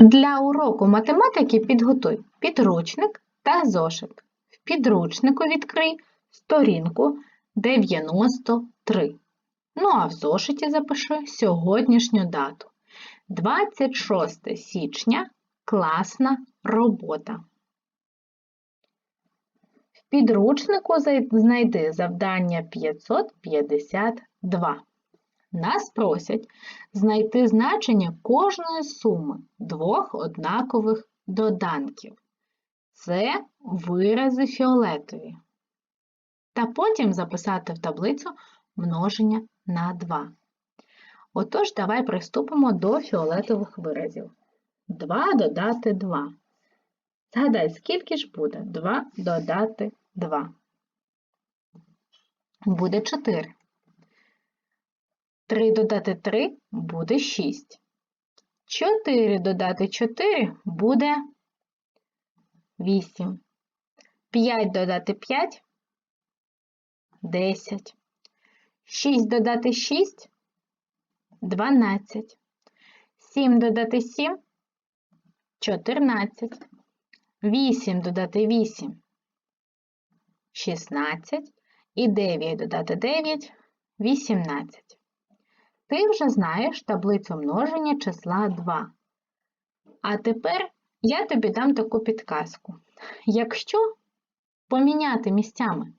Для уроку математики підготуй підручник та зошит. В підручнику відкрий сторінку 93. Ну а в зошиті запиши сьогоднішню дату. 26 січня класна робота. В підручнику знайди завдання 552. Нас просять знайти значення кожної суми двох однакових доданків. Це вирази фіолетові. Та потім записати в таблицю множення на 2. Отож, давай приступимо до фіолетових виразів. 2 додати 2. Згадай, скільки ж буде 2 додати 2? Буде 4. 3 додати 3 буде 6. 4 додати 4 буде 8. 5 додати 5 10. 6 додати 6 12. 7 додати 7 14. 8 додати 8 16. І 9 додати 9 18. Ти вже знаєш таблицю множення числа 2. А тепер я тобі дам таку підказку. Якщо поміняти місцями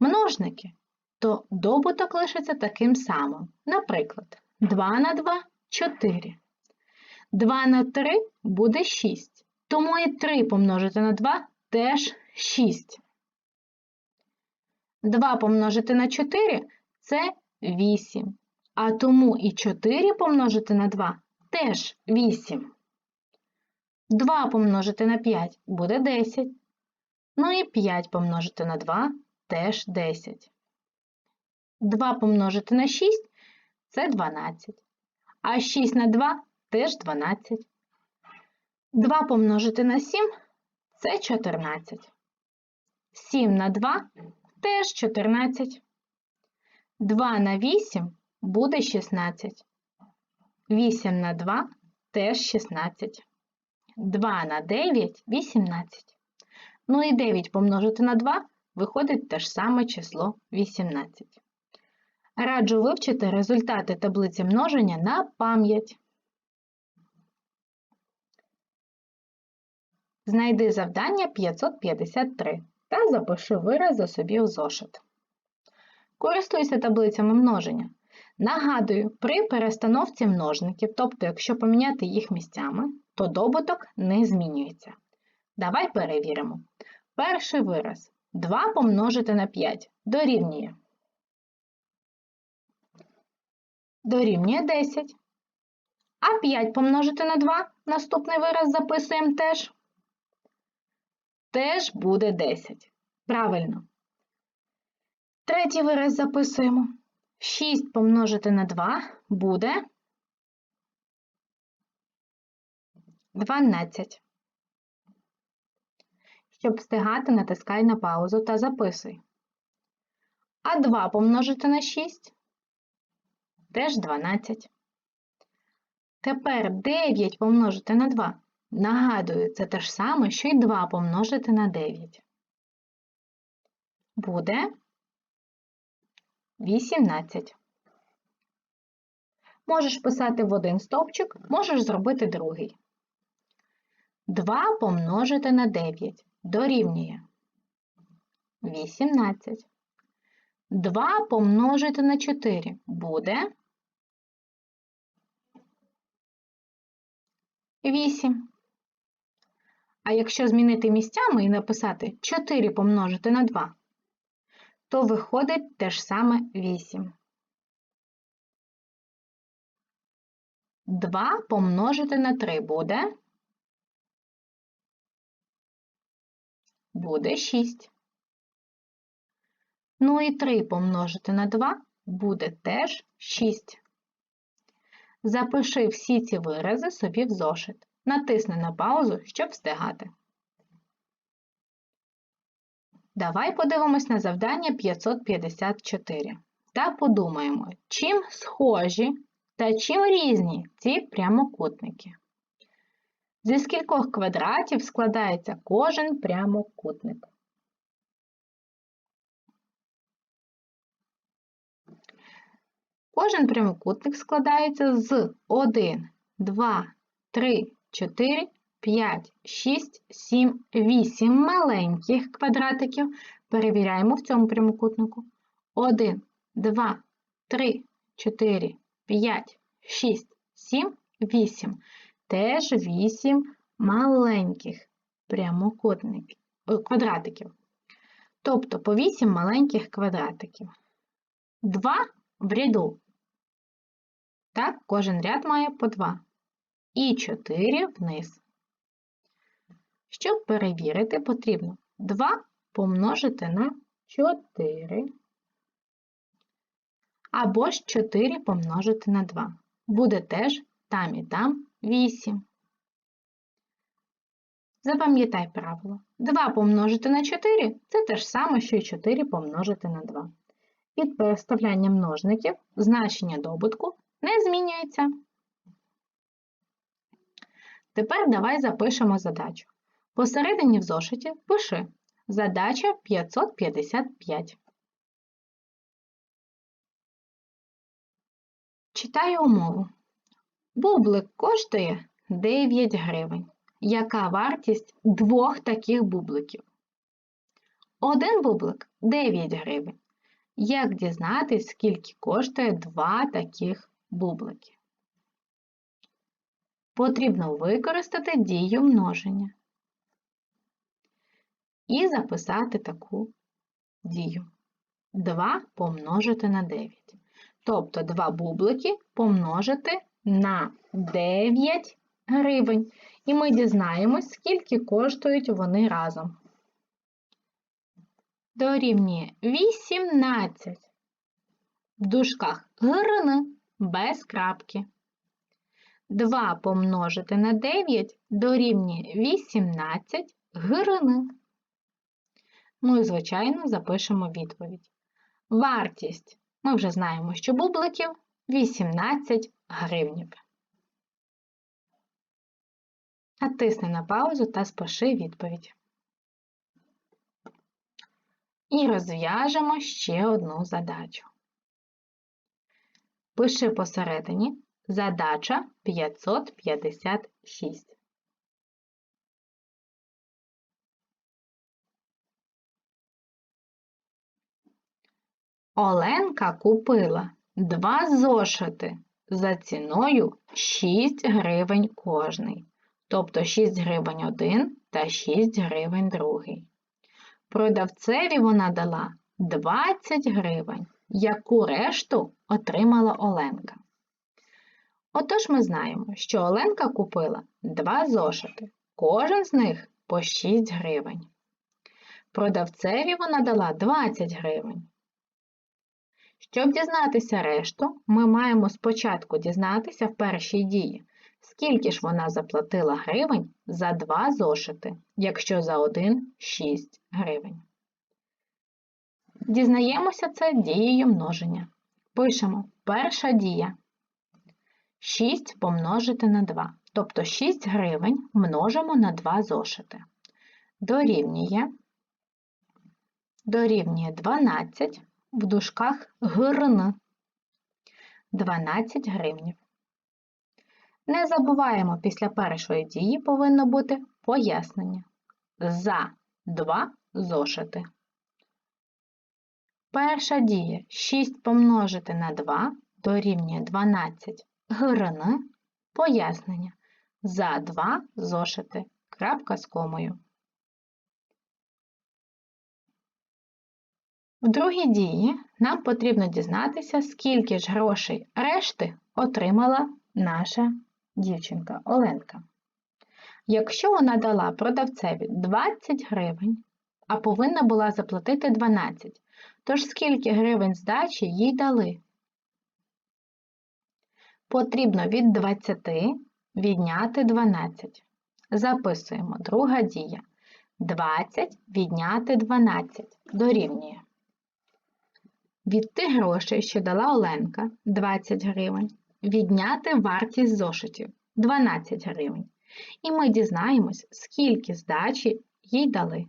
множники, то добуток лишиться таким самим. Наприклад, 2 на 2 4. 2 на 3 буде 6. Тому і 3 помножити на 2 теж 6. 2 помножити на 4 це 8. А тому і 4 помножити на 2 теж 8. 2 помножити на 5 буде 10. Ну і 5 помножити на 2 теж 10. 2 помножити на 6 це 12. А 6 на 2 теж 12. 2 помножити на 7 це 14. 7 на 2 теж 14. 2 на 8 буде 16. 8 на 2 теж 16. 2 на 9 – 18. Ну і 9 помножити на 2 виходить те ж саме число 18. Раджу вивчити результати таблиці множення на пам'ять. Знайди завдання 553 та запиши вирази собі в зошит. Користуйся таблицями множення. Нагадую, при перестановці множників, тобто якщо поміняти їх місцями, то добуток не змінюється. Давай перевіримо. Перший вираз 2 помножити на 5 дорівнює. Дорівнює 10. А 5 помножити на 2, наступний вираз записуємо теж. Теж буде 10. Правильно. Третій вираз записуємо. 6 помножити на 2 буде 12. Щоб встигати, натискай на паузу та записуй. А 2 помножити на 6 теж 12. Тепер 9 помножити на 2. Нагадую, це те ж саме, що й 2 помножити на 9. Буде 18. Можеш писати в один стовпчик, можеш зробити другий. 2 помножити на 9 дорівнює 18. 2 помножити на 4 буде 8. А якщо змінити місцями і написати 4 помножити на 2, то виходить те ж саме 8. 2 помножити на 3 буде буде 6. Ну і 3 помножити на 2 буде теж 6. Запиши всі ці вирази собі в зошит. Натисни на паузу, щоб встигати. Давай подивимось на завдання 554 та подумаємо, чим схожі та чим різні ці прямокутники. Зі скількох квадратів складається кожен прямокутник? Кожен прямокутник складається з 1, 2, 3, 4, 5, 6, 7, 8 маленьких квадратиків. Перевіряємо в цьому прямокутнику. 1, 2, 3, 4, 5, 6, 7, 8. Теж 8 маленьких прямокутників, квадратиків. Тобто по 8 маленьких квадратиків. 2 в ряду. Так, кожен ряд має по 2. І 4 вниз. Щоб перевірити, потрібно 2 помножити на 4. Або ж 4 помножити на 2. Буде теж там і там 8. Запам'ятай правило. 2 помножити на 4 це те ж саме, що й 4 помножити на 2. Від переставляння множників значення добутку не змінюється. Тепер давай запишемо задачу. Посередині в зошиті пиши задача 555. Читаю умову. Бублик коштує 9 гривень. Яка вартість двох таких бубликів? Один бублик 9 гривень. Як дізнатись, скільки коштує два таких бублики? Потрібно використати дію множення і записати таку дію. 2 помножити на 9. Тобто 2 бублики помножити на 9 гривень. І ми дізнаємось, скільки коштують вони разом. Дорівнює 18. В дужках грн без крапки. 2 помножити на 9 дорівнює 18 грн. Ну і, звичайно, запишемо відповідь. Вартість. Ми вже знаємо, що бубликів 18 гривнів. Натисни на паузу та спиши відповідь. І розв'яжемо ще одну задачу. Пиши посередині задача 556. Оленка купила два зошити за ціною 6 гривень кожний. Тобто 6 гривень один та 6 гривень другий. Продавцеві вона дала 20 гривень, яку решту отримала Оленка. Отож ми знаємо, що Оленка купила два зошити, кожен з них по 6 гривень. Продавцеві вона дала 20 гривень. Щоб дізнатися решту, ми маємо спочатку дізнатися в першій дії, скільки ж вона заплатила гривень за два зошити, якщо за один 6 гривень. Дізнаємося це дією множення. Пишемо перша дія. 6 помножити на 2. Тобто 6 гривень множимо на 2 зошити. Дорівнює, дорівнює 12 в дужках грн 12 гривнів. Не забуваємо, після першої дії повинно бути пояснення. За 2 зошити. Перша дія 6 помножити на 2 дорівнює 12 грн. Пояснення. За 2 зошити. Крапка з комою. В другій дії нам потрібно дізнатися, скільки ж грошей решти отримала наша дівчинка Оленка. Якщо вона дала продавцеві 20 гривень, а повинна була заплатити 12, тож скільки гривень здачі їй дали? Потрібно від 20 відняти 12. Записуємо друга дія. 20 відняти 12 дорівнює. Від тих грошей, що дала Оленка 20 гривень, відняти вартість зошитів 12 гривень. І ми дізнаємось, скільки здачі їй дали.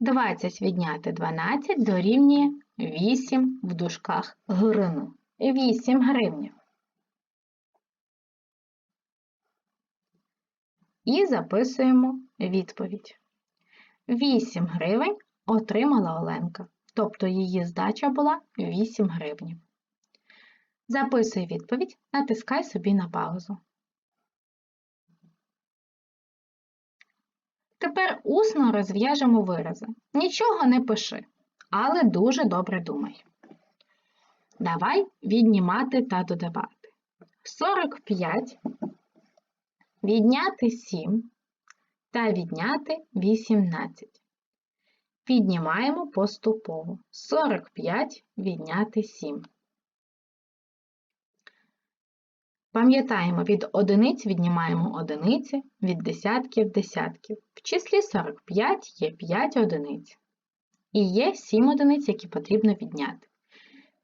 20 відняти 12 дорівнює 8 в дужках гривну. 8 гривнів. І записуємо відповідь. 8 гривень отримала Оленка, тобто її здача була 8 гривнів. Записуй відповідь, натискай собі на паузу. Тепер усно розв'яжемо вирази. Нічого не пиши, але дуже добре думай. Давай віднімати та додавати. 45 відняти 7 та відняти 18. Піднімаємо поступово. 45 відняти 7. Пам'ятаємо, від одиниць віднімаємо одиниці, від десятків десятків. В числі 45 є 5 одиниць. І є 7 одиниць, які потрібно відняти.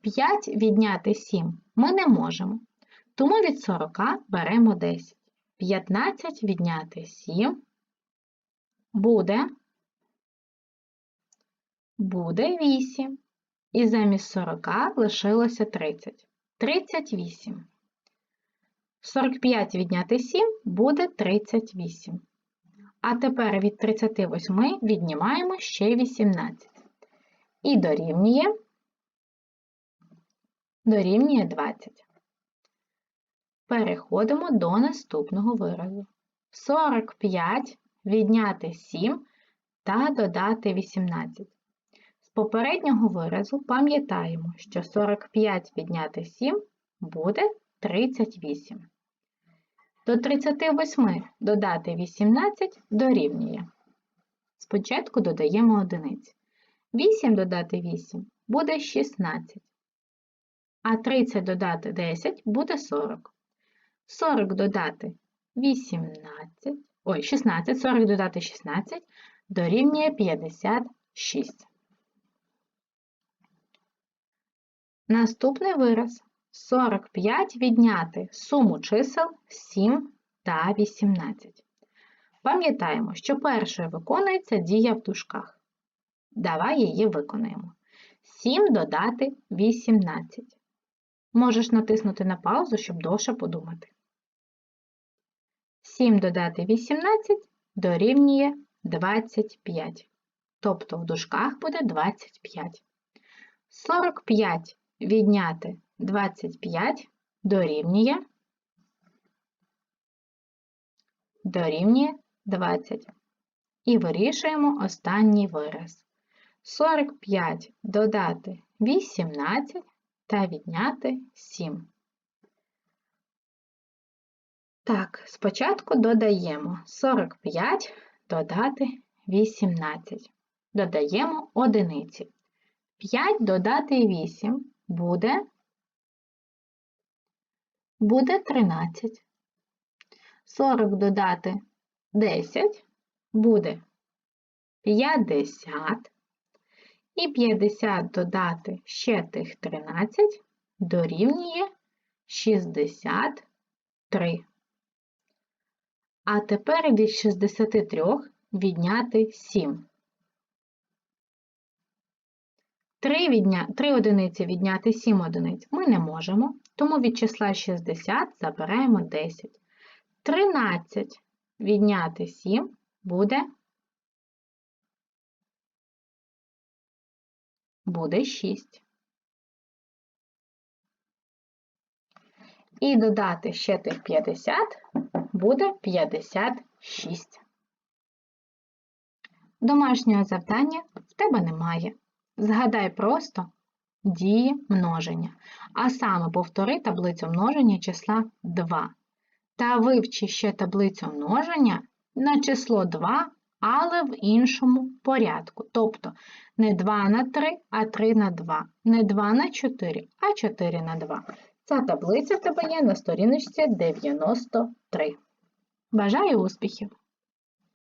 5 відняти 7 ми не можемо. Тому від 40 беремо 10. 15 відняти 7 буде буде 8. І замість 40 лишилося 30. 38. 45 відняти 7 буде 38. А тепер від 38 віднімаємо ще 18. І дорівнює, дорівнює 20. Переходимо до наступного виразу. 45 відняти 7 та додати 18. Попереднього виразу пам'ятаємо, що 45 відняти 7 буде 38. До 38 додати 18 дорівнює. Спочатку додаємо одиниць. 8 додати 8 буде 16. А 30 додати 10 буде 40. 40 додати 18, ой, 16, 40 додати 16 дорівнює 56. Наступний вираз 45 відняти суму чисел 7 та 18. Пам'ятаємо, що першою виконується дія в дужках. Давай її виконаємо. 7 додати 18. Можеш натиснути на паузу, щоб довше подумати. 7 додати 18 дорівнює 25. Тобто в дужках буде 25. 45 відняти 25 дорівнює дорівнює 20. І вирішуємо останній вираз. 45 додати 18 та відняти 7. Так, спочатку додаємо 45 додати 18. Додаємо одиниці. 5 додати 8 буде буде 13. 40 додати 10 буде 50. І 50 додати ще тих 13 дорівнює 63. А тепер від 63 відняти 7. 3, відня... 3 одиниці відняти 7 одиниць ми не можемо, тому від числа 60 забираємо 10. 13 відняти 7 буде буде 6. І додати ще тих 50 буде 56. Домашнього завдання в тебе немає. Згадай просто дії множення, а саме повтори таблицю множення числа 2. Та вивчи ще таблицю множення на число 2, але в іншому порядку. Тобто не 2 на 3, а 3 на 2, не 2 на 4, а 4 на 2. Ця таблиця в тебе є на сторіночці 93. Бажаю успіхів!